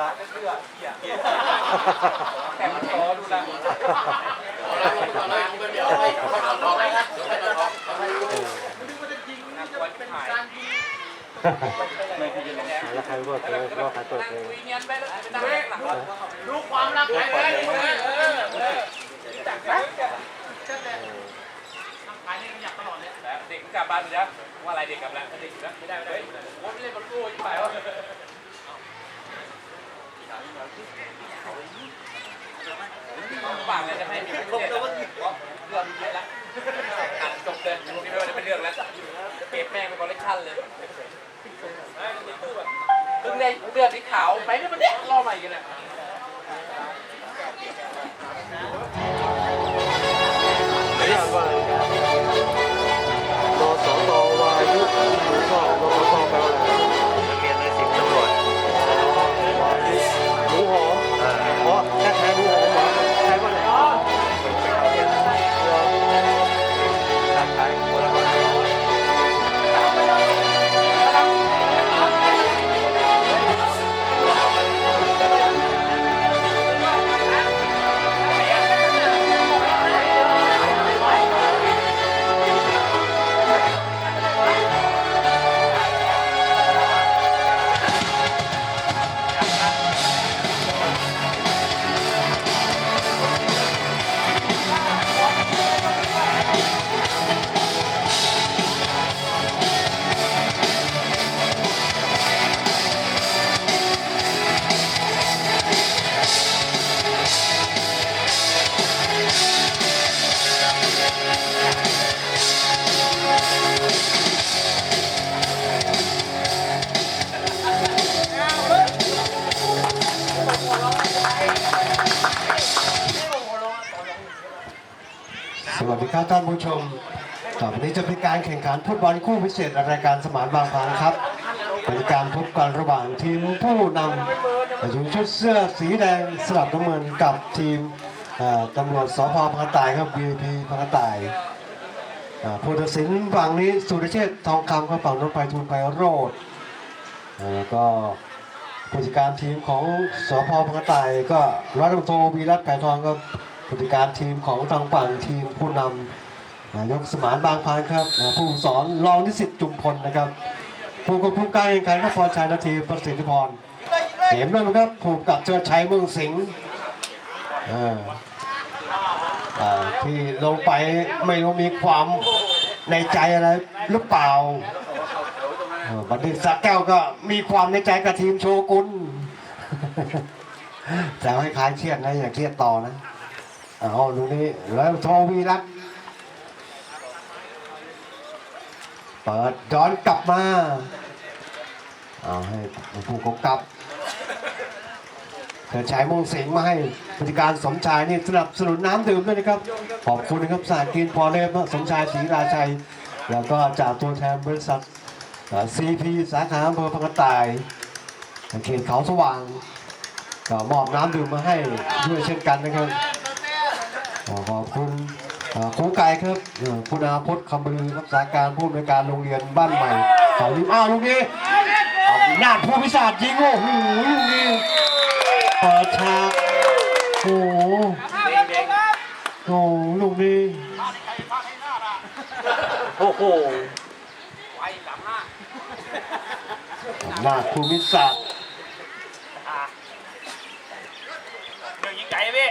ละเสื้อเหี้ยแต่มันรอดูละเดี๋ยวให้เขาลองนะครับเดี๋ยวให้เขาลองน่ากลัวชิบหายไม่เคยยินเลยแล้วใครรู้ว่าใครรู้ว่าใครเปิดเพลงคุยเนียนไปแล้วไปนั่งหลังรถรู้ความรักใครไหมเออเออจักไหมเด็กกลับบ้านไปแล้วว่าอะไรเด็กกลับแล้วเด็กอยู่แล้วไม่ได้ไม่ได้ผมไม่เล่นบอลโก้ยิ่งไปวะ ปากเลยจะให้มีไม่เสร็จแล้วเรื่องเยอะแล้วอ่านจบเลยไม่ว่าจะเป็นเรื่องแล้วเก็บแม่งเป็นคอลเลคชันเลยเพิ่งได้เลือดสีขาวไปเนี่ยมันเนี่ยรอใหม่กันเลยเรียกว่าโนสวายุหรือก็โนสตแปลว่าอะไร เพราะแค่แท้หนูหอ ผู้ชม ต่อไปนี้จะเป็นการแข่งขันฟุตบอลคู่พิเศษรายการสมานบางพลังครับ เป็นการพบกันระหว่างทีมผู้นำอยู่ชุดเสื้อสีแดงสลับน้ำเงินกับทีมตำรวจสพพังตายครับ VIP พังตายผู้ตัดสินฝั่งนี้สุรเชษทองคำครับฝั่งรถไฟทูลไพโรดแล้วก็ผู้จัดการทีมของสพพังตายก็ร้อยตำรวจโทวีรัตน์ไก่ทองครับผู้จัดการทีมของทางฝั่งทีมผู้นำ นายกสมานบางพานครับผู้สอนรองนิสิตจุมพลนะครับผู้ควบคุมการแข่งขันก็พรชัยนาทีประสิทธิพรเห็นไหมครับผูกกับเจอชัยเมืองสิงห์ที่ลงไปไม่รู้มีความในใจอะไรหรือเปล่าบัณฑิตสักแก้วก็มีความในใจกับทีมโชกุนแต่ให้คลายเครียดนะอย่าเครียดต่อนะเอาดูนี่แล้วโทวีรัตน์ ปิดย้อนกลับมาเอาให้ผู้กำกับเกิดชายมงสิงมาให้ผู้การสมชายนี่สนับสนุนน้ำดื่มด้วยนะครับ ขอบคุณนะครับสากินพอเนฟสมชายศรีราชัย แล้วก็จากตัวแทนบริษัทซีพีสาขาอำเภอพังกระต่ายเขตเขาสว่างก็มอบน้ำดื่มมาให้ด้วยเช่นกันนะครับขอบคุณ ครูไก่ครับเอ่อคุณอาพจน์คำบือรักษาการผู้อำนวยการโรงเรียนบ้านใหม่เขาริมอ้าวลูกนี้เอานาดผู้พิศาจยิงโอ้โหลูกนี้เปิดฉากโอ้โหโอ้โหลูกนี้โอ้โหนาดผู้พิศาจเรื่องยิงไก่พี่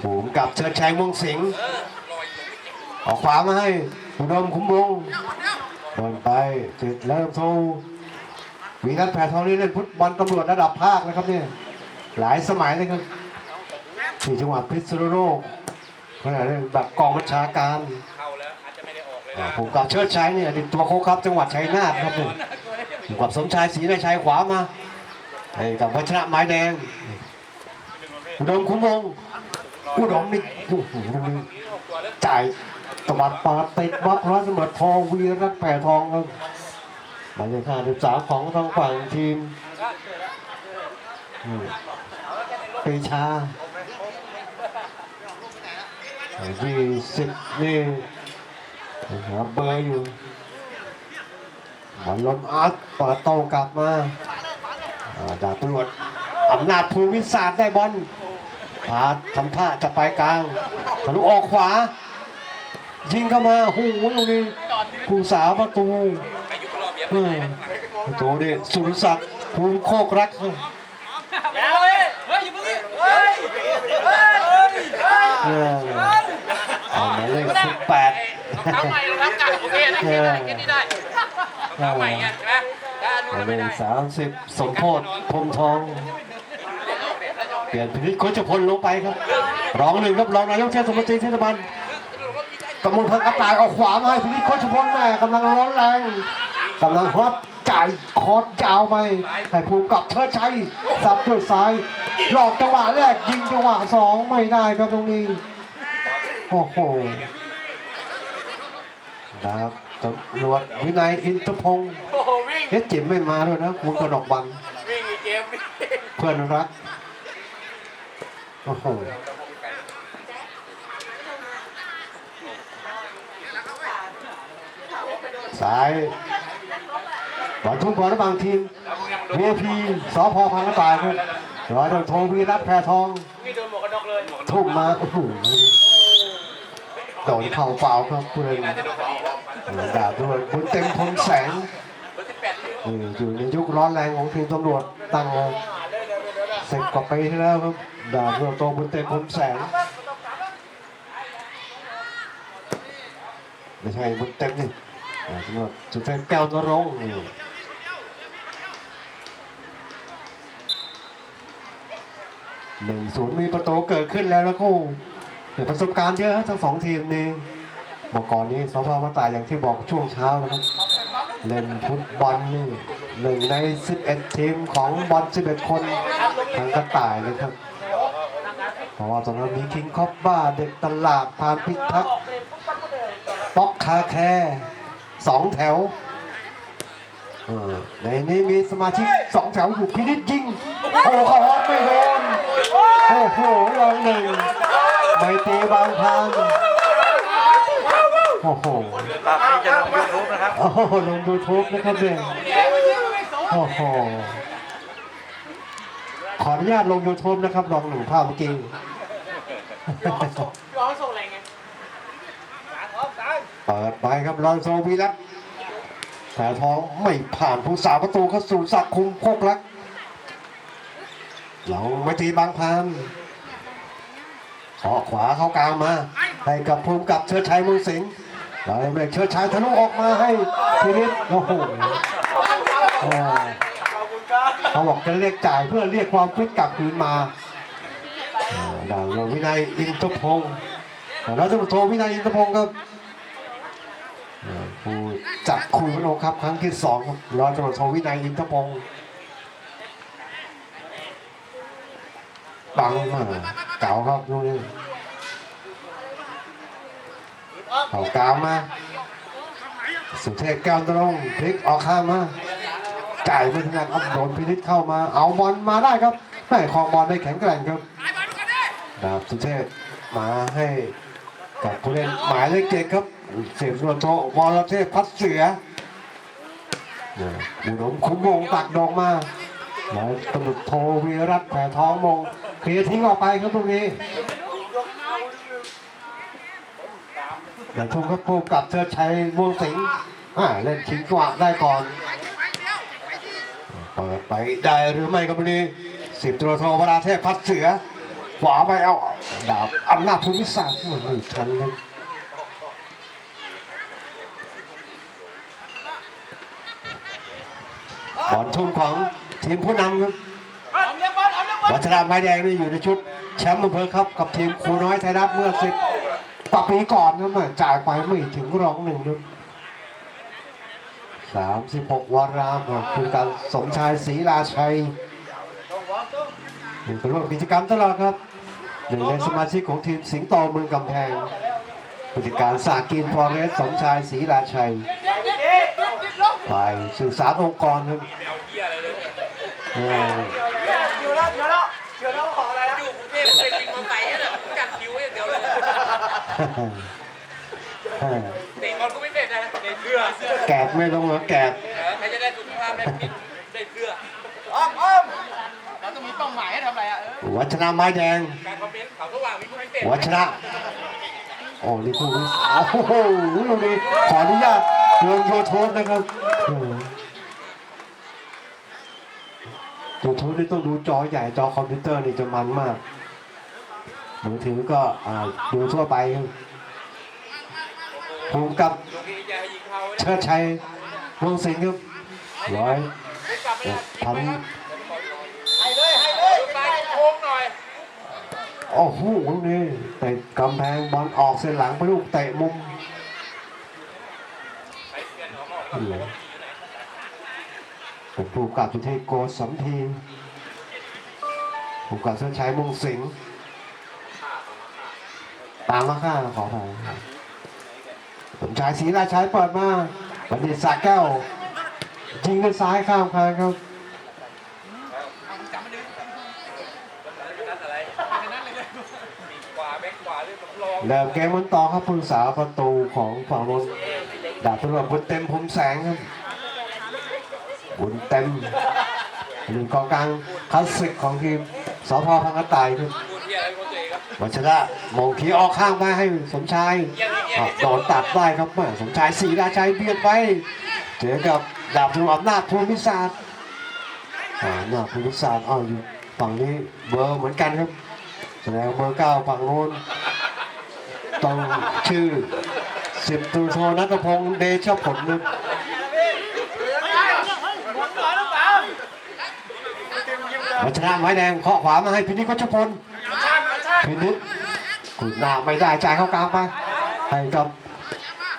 ผูมกับเชิดชัยม่วงสิงห์ออกขวามาให้อุดมคุ้มวงบอลไปเสร็จแล้วโทรวีนัทแผ่ทองนี่เล่นฟุตบอลตำรวจระดับภาคนะครับเนี่ยหลายสมัยเลยครับที่จังหวัดพิษณุโลกขณะนี้แบบกองบัญชาการเข้าแล้วอาจจะไม่ได้ออกเลยอ่านะผมกับเชิดชัยเนี่ยอดีตตัวโค้ชครับจังหวัดชัยนาทครับเนี่ยผมกับสมชายศรีนายชัยขวามาให้กับวัชระไม้แดง อุดมคุ้มวงอุดมนี่โอ้โหจ่ายตะวัดปาติดบล็อกร้อยสมบัติทองวีรัตแผ่ทองครับหมายเลขห้าสิบสามของทางฝั่งทีมปรีชายี่สิบนี่หาเบอร์อยู่บอลลมอาร์ตเปิดโตกลับมาอ่าดาบตำรวจอำนาจภูมิศาสตร์ได้บอล พาทำท่าจะไปกลางทะลุออกขวา ยิงเข้ามาโอ้โหตรงนี้ผู้สาวประตูเฮ้ยประตูนี่สุรศักดิ์ภูมิโคกรักเฮ้ยแล้วเฮ้ยเฮ้ยอย่าเพิ่งเฮ้ยเฮ้ยเออเอาหมายเลขสิบแปดรองเท้าใหม่รองเท้าเก่าโอเคนะแค่ได้แค่นี้ได้เอาใหม่ไงใหมถ้าอันนู้นหมายเลได้ขสามสิบสมโพธพรมทองเปลี่ยนพินิจโคชพลลงไปครับรองหนึ่งครับรองนายกเทศมนตรีเทศบาลกำมลพันธ์อัปตายเอาขวามาให้พินิจโคชพลแม่กำลังร้อนแรงกำลังฮอตจ่ายคอร์ดยาวไปให้ภูมิกับเชิดชัยสับด้วยซ้ายหลอกจังหวะแรกยิงจังหวะสองไม่ได้ครับตรงนี้โอ้โหนะครับตำรวจวินัยอินทพงศ์เฮ็ดจิ๋มไม่มาด้วยนะคุณกระดกบังวิ่งอีกเกมวิ่งเพื่อนรัก โอ้โหสายบอลทุ่งบอลระหว่างทีม VIP สพพังกระต่ายครับร้อยตำรวจวีรัตแพรทองมีโดนหมวกกันน็อกเลยทุ่มมาโอ้โหโดนเข่าเปล่าครับเพื่อนดาบตำรวจบุญเต็มพลแสงอยู่ในยุคร้อนแรงของทีมตำรวจตั้ง สิบกว่าปีที่แล้วครับดาบตำรวจโตบุญเต็มพลแสงไม่ใช่บุญเต็มนี่ดาบตำรวจสุดท้ายแก้วนรงค์หนึ่งศูนย์มีประตูเกิดขึ้นแล้วนะคู่เดี๋ยวประสบการณ์เยอะทั้งสองทีมนี่บอกก่อนนี้สพมาตายอย่างที่บอกช่วงเช้านะครับ เล่นฟุตบอลนี่ หนึ่งใน 11 ทีมของบอล 11 คนทางกระต่ายเลยครับ เพราะว่าตอนนั้นมีคิงคอปบ้าเด็กตลาดพานพิทักษ์ป๊อกคาแคร์สองแถวเออในนี้มีสมาชิกสองแถวอยู่พินิจยิง โอ้เขาฮอตไม่โดนโอ้โหลองหนึ่งไม่ตีบางพันโอ้โหภาพนี้จะลงยูทูบนะครับโอ้โหลงยูทูบนะครับเนี่ย โอ้โหขออนุญาตลงยูทูบนะครับลองหนึ่งภาพเมื่อกี้ร้องส่งอะไรไงเปิดไปครับลอนโซวีรัตแผลท้องไม่ผ่านผู้สาวประตูเข้าสู่สักดิ์คุมโคกรักเราไม่ตีบางพันขอขวาเข้ากลางมา ให้กับภูมิกับเชิดชัยเมืองสิงห์เราเบรกเชิดชัยทะลุออกมาให้พินิษโอ้โห โอ้เขาบอกจะเรียกจ่ายเพื่อเรียกความฟิตกลับคืนมาอ่าดาววินัยอินทพงศ์เราจะมาโทรวินัยอินทพงศ์ครับผู้จับคุยพระองค์ครับครั้งที่สองร้อยตำรวจโทวินัยอินทพงศ์บังมากเก่าครับลูกนี้เขากางมาสุเทพแก้วตรงพลิกออกข้างมา จ่ายไม่ถนัดอัพโดนพินิษเข้ามาเอาบอลมาได้ครับให้คลองบอลได้แข็งแกร่งครับดาบสุเทพมาให้กับผู้เล่นหมายเลขเจ็ดครับเสียงส่วนโทวรเทพพัดเสือเนี่ยบุญหลงคุ้มวงตักดอกมาหมายตำรวจโทวีรัตน์แผ่ท้องมงเคลียร์ทิ้งออกไปครับตรงนี้เดี๋ยวทุ่มครับผู้กับเธอชัยม่วงสิงห์เล่นชิงกว่าได้ก่อน ไปได้หรือไม่ก็ไม่รู้สิบตรวโทวราเทพพัดเสือ ขวาไปเอาดาบอำนาจภูมิศาสตร์นไม่ทันเลยบอลทุ่มของทีมผู้นำครับวัชราไม้แดงนี่อยู่ในชุดแชมป์อำเภอครับกับทีมครูน้อยไทยรัฐเมื่อสิบกว่าปีก่อนนั่นแหละจ่ายไปไม่ถึงรองหนึ่งนึย 36 วารามคุณการสมชายศรีราชัยเป็นร่วมกิจกรรมตลอดครับหนึ่งในสมาชิกของทีมสิงโตเมืองกำแพงผู้จัดการสากินพอเรสสมชายศรีราชัยฝ่ายสื่อสารองค์กรครับอยู่กรุงเทพเคยกินมาไปแล้วจัดคิวอย่างเดียว เตะบอลก็ไม่เป็นนะเตะเสื้อเสื้อแกกไม่ลงเหรอแกกเออรจะได้สุขภาพได้ฟิตได้เสื้อเราต้องมีเป้าหมายให้ทำอะไรอะเออวัชนะไม้แดงการคอมเมนต์เขาก็วางมีผู้ให้เตะวัชนะโอ้นี่คู่ที่สามโอ้โหตรงนี้ขออนุญาตลงโยโทษนะครับโยโทษนี่ต้องดูจอใหญ่จอคอมพิวเตอร์นี่จะมันมากมือถือก็อ่าดูทั่วไป ครับภูมิกับเชิดชัยวงสิงห์ครับร้อยไม่กลับไม่ได้พันให้เลยให้เลยโค้งหน่อยโอ้โหลูกนี้เตะกำแพงบอลออกเส้นหลังไปลูกเตะมุมไปเปลี่ยนหัวหมกเหลือเป็นผู้กับจุเทพโกสัมพีผู้กับเส้นชัยวงสิงห์ตามมาค่าขอไป ผมชายศรีราชัยเปิดมาบัณฑิตสาแก้วยิงด้วยซ้ายข้ามคานครับเดิมเกมมันต่อครับผู้สาประตูของฝั่งนนดาบตำรวจบุญเต็มพรมแสงครับบุญเต็มหนึ่งกองกลางคลาสสิกของทีมสพพังกระต่ายครับ วัชระมองขีออกข้างมาให้สมชายอะโดนตัดได้ครับแม่สมชายศรีราชัยเบียดไปเจอกับดาบตำรวจอำนาจภูมิศาสตร์อ่าอำนาภูมิศาสตร์อ้าอยู่ฝั่งนี้เบอร์เหมือนกันครับแสดงเบอร์เก้าฝั่งโน้นต้องชื่อสิบตำรวจโทนัทพงษ์เดชผลครับวัชระไม้แดงเคาะขวามาให้พินิจวัชพล พินิจขุดหน้าไม่ได้จ่ายเข้ากลางไปให้กับ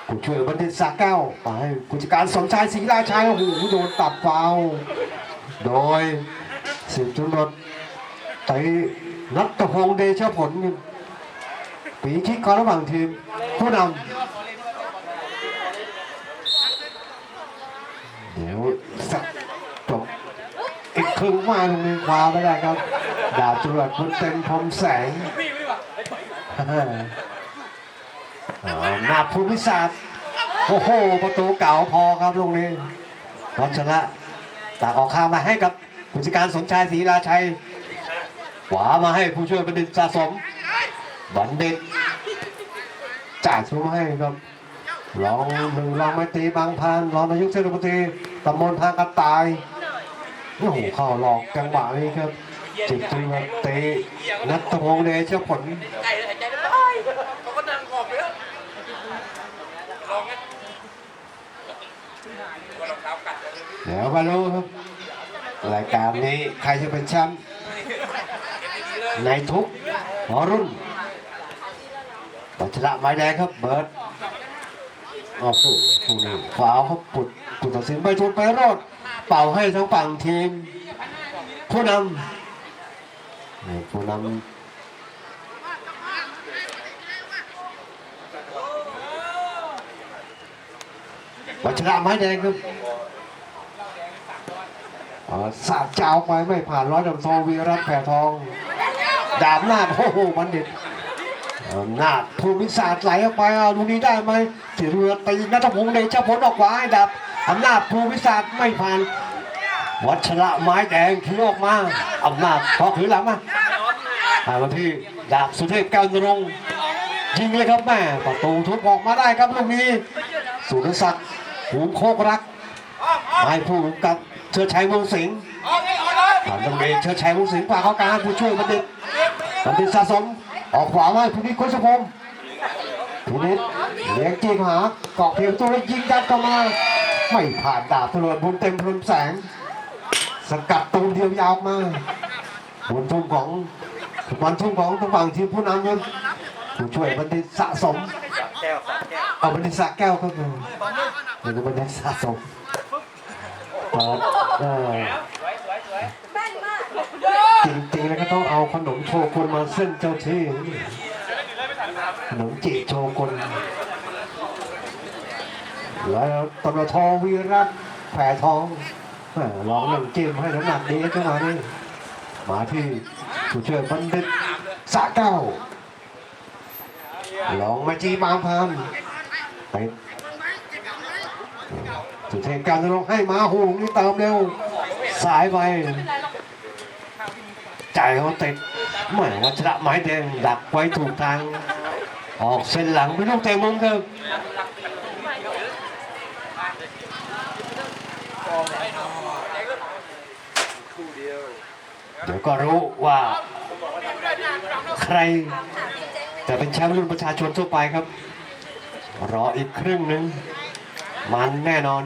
ผู้ช่วยบัณฑิตสักแก้วไปผู้จัดการสมชายศรีราชัยโอ้โหโดนตัดฟาวล์โดยสิบตำรวจไตนัทพงษ์เดชผลครับปีคิกคอระหว่างทีมผู้นำเดี๋ยวสักจบอีกครึ่งมาตรงนี้คว้าไม่ได้ครับ ดาบตรวจพุทธเต็มพรมแสงหนาภูมิศาสตร์โอ้โห ประตูเก่าพอครับตรงนี้วัชระตากออกข้างมาให้กับผู้จัดการสมชายศรีราชัย ขวามาให้ผู้ช่วยบัณฑิตสะสม บัณฑิตจ่ายช่วยให้ครับรองหนึ่งรองไม่ตรีบางพานรองนายกเทศมนตรีตำบลทางกระต่ายโอ้โหเข้าหลอกจังหวะนี้ครับ จิตจริงครับเตะนัทพงษ์เดชผลใจหายใจไม่ได้เขาก็นั่งขอบไปแล้วลองงั้นเดี๋ยวมารู้ครับรายการนี้ใครจะเป็นแชมป์ในทุกหัวรุ่นปัชระไม้แดงครับเบิร์ดโอ้โหผู้นี้ขวาวครับปุดปุดตัดสินไปทุนไปรอดเป่าให้ทั้งฝั่งทีมผู้นำ นี่ผู้นำปัชระไม้แดงครับสาดเจ้าไปไม่ผ่านร้อยดำโทวีรัตแผ่ทองดาบหน้าโอ้โหมันเด็ดอำนาภูมิศาสตร์ไหลออกไปเอาลูกนี้ได้ไหมเสียเรือตีนัทพงษ์เดชผลออกขวาให้ดับอำนาจภูมิศาสตร์ไม่ผ่าน วัชระไม้แดงถือออกมาอำนาจพอถือหลังมา มาที่ดาบสุเทพแก้วนรงยิงเลยครับแม่ประตูทุบออกมาได้ครับลูกนี้สุรศักดิ์หูโคกรักให้ผู้กำกับเชิดชัยวงสิงห์ผ่านตงนี้เชิดชัยวงสิงห์ฝากเขากางผู้ช่วยบัณฑิตบัณฑิตสะสมออกขวามาให้ผู้นิดโคชพงศ์ผู้นิดเลี้ยงจีหาเกาะเพียงตัวแล้วยิงยัดเข้ามา ไม่ผ่านดาบตำรวจบุญเต็มพลแสง สกัดตูมเดียวยาวมาบนทุ่งของ บอลทุ่งของทางฝั่งทีมผู้นำครับผู้ช่วยบัณฑิตสะสมแก้วสามแก้วเอาบัณฑิตสระแก้วครับผมเป็นบัณฑิตสะสมเปิดเออจริงๆแล้วก็ต้องเอาขนมโชกุนมาเส้นเจ้าที่ขนมจีโชกุนแล้วตำรวจทองวีรัตน์แผ่ทองแหม่ลองหนึ่งจิ้มให้น้ำหนักดีจังหวะนี้มาที่ ผู้ช่วยบัณฑิตสะแก้วลองมาจีบางพานไปสุเทพการจะลองให้มาหูนี่ติมเร็วสายไปใจเขาติดแหม่วัชระไม้แดงดักไว้ถูกทาง ออกเส้นหลังเป็นลูกเตะมุมครับ เดี๋ยวก็รู้ว่า ใครจะเป็นแชมป์รุ่นประชาชนทั่วไปครับ รออีกครึ่งหนึ่งมันแน่นอน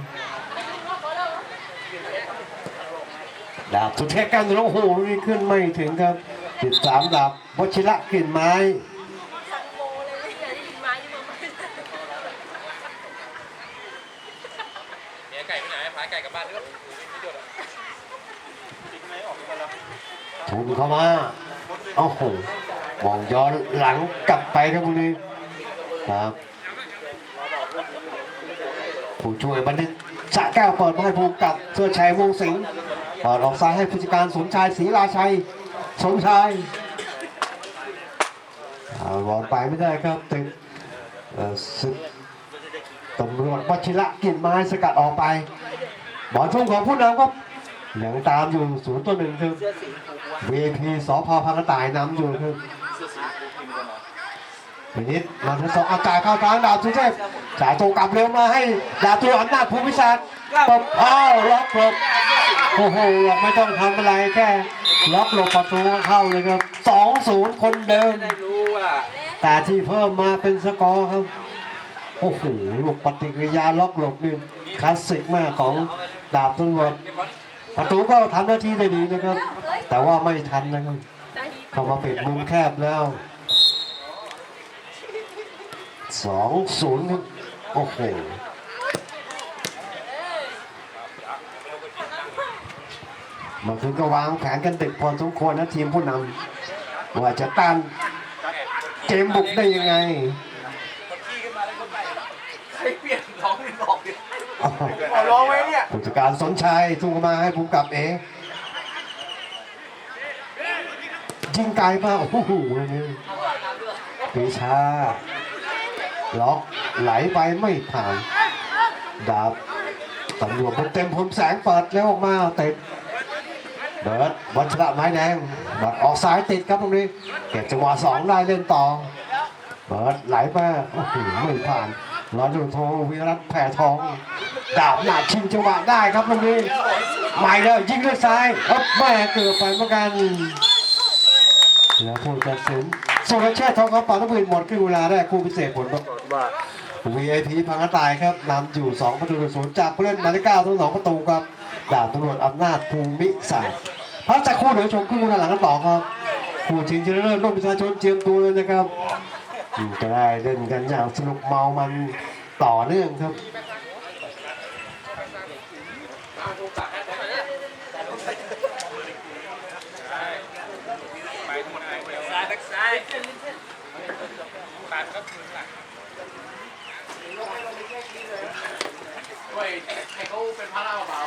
ดาบสุเทพกันแล้วโอ้โหนี่ขึ้นไม่ถึงครับติดสามดาบวชิระกลิ่นไม้ สั่งโมเลยไม่อยากได้ยินไม้ยังมาไม่ได้ เมียไก่ไปไหนพาไก่กลับบ้านด้วย ทุน เข้ามาโอ้โหมองย้อนหลังกลับไปครับพวกนี้ครับ ผู้ช่วยบัณฑิตสะแก้วเปิดมาให้ภูมิกับเสื้อชัยวงศ์สิงห์เปิดออกซ้ายให้ผู้จัดการสมชายศรีราชัย สมชายบอลไปไม่ได้ครับติดเอ่อศึกตำรวจวชิระกินไม้สกัดออกไป บอลช่วงของผู้นำ ก็ยังตามอยู่ศูนย์ตัวหนึ่งคือ VIP สพพังกระต่ายนำอยู่คือพินิดมาทั้งสองเอาจ่ายเข้าทางดาวสุเทพจ่ายตรงกลับเร็วมาให้ดาวตัวอำนาจภูมิศาสตร์ตบอ้าวล็อกหลบโอ้โหไม่ต้องทำอะไรแค่ล็อกหลบประตูก็เข้าเลยครับสองศูนย์คนเดิมรู้ว่าแต่ที่เพิ่มมาเป็นสกอร์ครับโอ้โหลูกปฏิกิริยาล็อกหลบนี่คลาสสิกมากของดาบตำรวจ ประตูก็ทำหน้าที่ได้ดีนะครับ แต่ว่าไม่ทันนะครับเข้ามาปิดมุมแคบแล้วสองศูนย์ครับโอ้โหมันคือก็วางแผนกันดึกพอสมควรนะทีมผู้นำว่าจะต้านเกมบุกได้ยังไง ใครเปลี่ยนร้องหนึ่งอ อกดิเอร้องไว้เนี่ยผู้จัดการสนชัยทุ่งมาให้ภูมิกับเองยิงไกลมากโอ้โหนี่ปีชา ล็อกไหลไปไม่ผ่านดาบตำรวจเต็มพลแสงเปิดแล้วออกมาติดเบิร์ดวัชระไม้แดงบัดออกซ้ายติดครับตรงนี้เก็บจังหวะสองได้เล่นต่อ เบิร์ดไหลมาโอ้โหไม่ผ่านร้อยตำรวจโทวิรัตแผ่ทอง ดาบหนาชิงจังหวะได้ครับตรงนี้ใหม่แล้วยิงด้วยซ้ายอ๊บแม่เกือบไปเหมือนกันแล้วผู้ตัดสินสุรเชษฐ์ทองคำปาต้องผลิตหมดครึ่งเวลาแรกคู่พิเศษผลครับว่า VIP พังกระต่ายครับนำอยู่ 2 ประตูต่อศูนย์จากผู้เล่นหมายเลขเก้าทั้งสองประตูครับดาบตำรวจอำนาจภูมิศาสตร์พักจากคู่เดี๋ยวชมครึ่งเวลาหลังกันต่อครับผู้ชิงชนะเลิศร่วมประชาชนเจียมตัวเลยนะครับจะได้เล่นกันอย่างสนุกเมามันต่อเนื่องครับ ไปทั้งหมดไปซ้ายแบ็คซ้ายขาดครับมือหลัง เฮ้ยใ